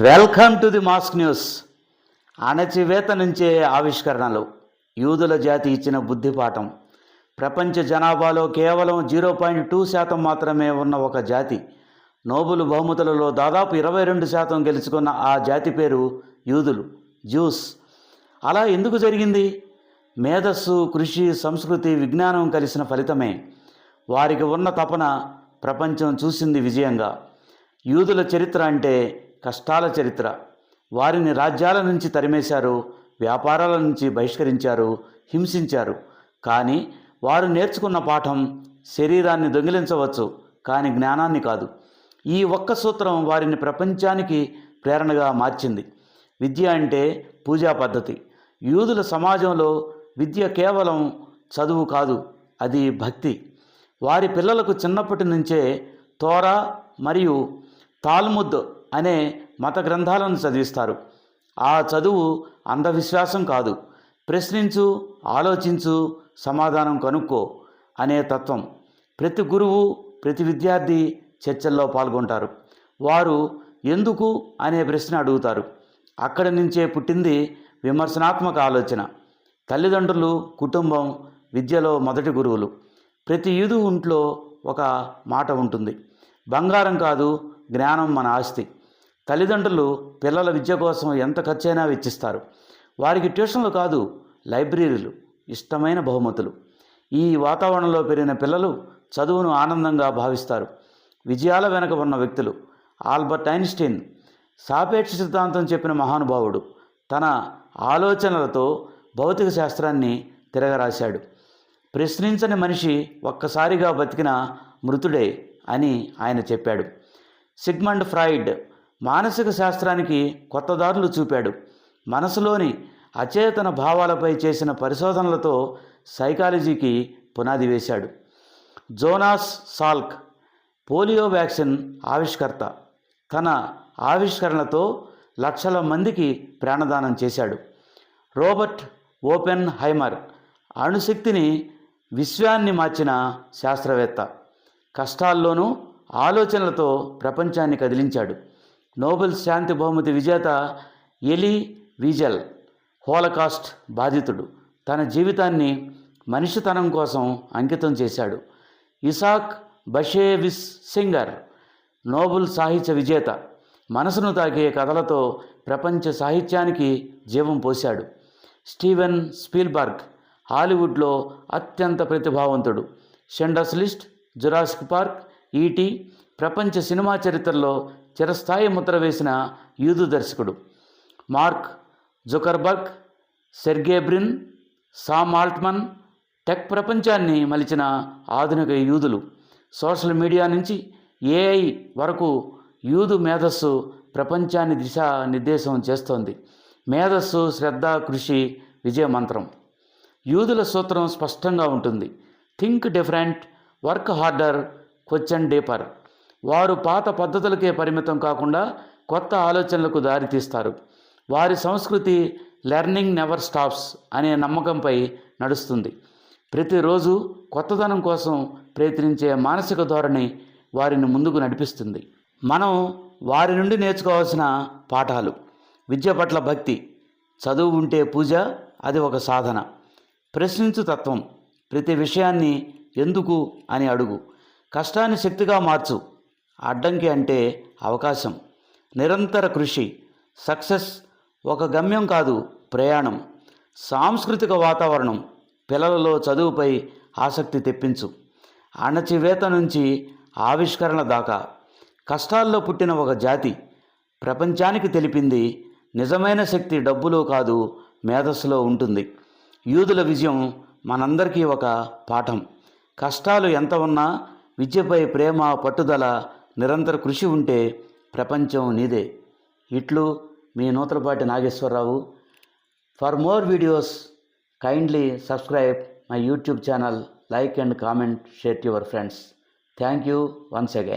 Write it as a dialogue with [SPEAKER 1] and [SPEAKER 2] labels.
[SPEAKER 1] Welcome to the mask news. అణచివేత నుంచే ఆవిష్కరణలు. యూదుల జాతి ఇచ్చిన బుద్ధిపాఠం ప్రపంచ జనాభాలో కేవలం జీరో పాయింట్ టూ శాతం మాత్రమే ఉన్న ఒక జాతి. నోబుల్ బహుమతులలో దాదాపు ఇరవై రెండు శాతం గెలుచుకున్న ఆ జాతి పేరు యూదులు జ్యూస్ అలా ఎందుకు జరిగింది? మేధస్సు కృషి సంస్కృతి విజ్ఞానం కలిసిన ఫలితమే. వారికి ఉన్న తపన ప్రపంచం చూసింది విజయంగా. యూదుల చరిత్ర అంటే కష్టాల చరిత్ర. వారిని రాజ్యాల నుంచి తరిమేశారు వ్యాపారాల నుంచి బహిష్కరించారు హింసించారు. కానీ వారు నేర్చుకున్న పాఠం శరీరాన్ని దొంగిలించవచ్చు కానీ జ్ఞానాన్ని కాదు. ఈ ఒక్క సూత్రం వారిని ప్రపంచానికి ప్రేరణగా మార్చింది. విద్య అంటే పూజా పద్ధతి. యూదుల సమాజంలో విద్య కేవలం చదువు కాదు అది భక్తి. వారి పిల్లలకు చిన్నప్పటి నుంచే తోరా మరియు తాల్ముద్ అనే మత గ్రంథాలను చదివిస్తారు. ఆ చదువు అంధవిశ్వాసం కాదు. ప్రశ్నించు ఆలోచించు సమాధానం కనుక్కో అనే తత్వం. ప్రతి గురువు ప్రతి విద్యార్థి చర్చల్లో పాల్గొంటారు. వారు ఎందుకు అనే ప్రశ్న అడుగుతారు. అక్కడి నుంచే పుట్టింది విమర్శనాత్మక ఆలోచన. తల్లిదండ్రులు కుటుంబం విద్యలో మొదటి గురువులు. ప్రతి యూదు ఇంట్లో ఒక మాట ఉంటుంది. బంగారం కాదు జ్ఞానం మన ఆస్తి. తల్లిదండ్రులు పిల్లల విద్య కోసం ఎంత ఖర్చైనా వెచ్చిస్తారు. వారికి ట్యూషన్లు కాదు లైబ్రరీలు ఇష్టమైన బహుమతులు. ఈ వాతావరణంలో పెరిగిన పిల్లలు చదువును ఆనందంగా భావిస్తారు. విజయాల వెనక ఉన్న వ్యక్తులు. ఆల్బర్ట్ ఐన్స్టీన్ సాపేక్ష సిద్ధాంతం చెప్పిన మహానుభావుడు తన ఆలోచనలతో భౌతిక శాస్త్రాన్ని తిరగరాశాడు. ప్రశ్నించని మనిషి ఒక్కసారిగా బతికిన మృతుడే అని ఆయన చెప్పాడు. సిగ్మండ్ ఫ్రాయిడ్ మానసిక శాస్త్రానికి కొత్త దారులు చూపాడు. మనసులోని అచేతన భావాలపై చేసిన పరిశోధనలతో సైకాలజీకి పునాది వేశాడు. జోనాస్ సాల్క్ పోలియో వ్యాక్సిన్ ఆవిష్కర్త. తన ఆవిష్కరణతో లక్షల మందికి ప్రాణదానం చేశాడు. రోబర్ట్ ఓపెన్ హైమర్ అణుశక్తిని విశ్వాన్ని మార్చిన శాస్త్రవేత్త. కష్టాల్లోనూ ఆలోచనలతో ప్రపంచాన్ని కదిలించాడు. నోబెల్ శాంతి బహుమతి విజేత ఎలి విజల్ హోలకాస్ట్ బాధితుడు. తన జీవితాన్ని మనిషితనం కోసం అంకితం చేశాడు. ఇసాక్ బషేవిస్ సింగర్ నోబెల్ సాహిత్య విజేత. మనసును తాకే కథలతో ప్రపంచ సాహిత్యానికి జీవం పోశాడు. స్టీవెన్ స్పీల్బర్గ్ హాలీవుడ్లో అత్యంత ప్రతిభావంతుడు. Schindler's list Jurassic park ET ప్రపంచ సినిమా చరిత్రలో చిరస్థాయి ముద్ర వేసిన యూదు దర్శకుడు. Mark Zuckerberg Sergey Brin Sam Altman tech ప్రపంచాన్ని మలిచిన ఆధునిక యూదులు. సోషల్ మీడియా నుంచి ఏఐ వరకు యూదు మేధస్సు ప్రపంచాన్ని దిశా నిర్దేశం చేస్తోంది. మేధస్సు శ్రద్ధ కృషి విజయ మంత్రం. యూదుల సూత్రం స్పష్టంగా ఉంటుంది. Think different work harder question deeper. వారు పాత పద్ధతులకే పరిమితం కాకుండా కొత్త ఆలోచనలకు దారితీస్తారు వారి సంస్కృతి లెర్నింగ్ నెవర్ స్టాప్స్ అనే నమ్మకంపై నడుస్తుంది. ప్రతిరోజు కొత్తదనం కోసం ప్రయత్నించే మానసిక ధోరణి వారిని ముందుకు నడిపిస్తుంది. మనం వారి నుండి నేర్చుకోవాల్సిన పాఠాలు. విద్య పట్ల భక్తి చదువు ఉంటే పూజ అది ఒక సాధన. ప్రశ్నించు తత్వం ప్రతి విషయాన్ని ఎందుకు అని అడుగు. కష్టాన్ని శక్తిగా మార్చు. అడ్డంకి అంటే అవకాశం. నిరంతర కృషి సక్సెస్ ఒక గమ్యం కాదు ప్రయాణం. సాంస్కృతిక వాతావరణం పిల్లలలో చదువుపై ఆసక్తి తెప్పించు. అణచివేత నుంచి ఆవిష్కరణ దాకా. కష్టాల్లో పుట్టిన ఒక జాతి ప్రపంచానికి తెలిపింది నిజమైన శక్తి డబ్బులో కాదు మేధస్సులో ఉంటుంది. యూదుల విజయం మనందరికీ ఒక పాఠం. కష్టాలు ఎంత ఉన్నా విద్యపై ప్రేమ పట్టుదల నిరంతర కృషి ఉంటే ప్రపంచం నీదే. ఇట్లు మీ Nuthalapati Nageswara Rao. For more videos kindly subscribe my YouTube channel like and comment share to your friends. Thank you once again.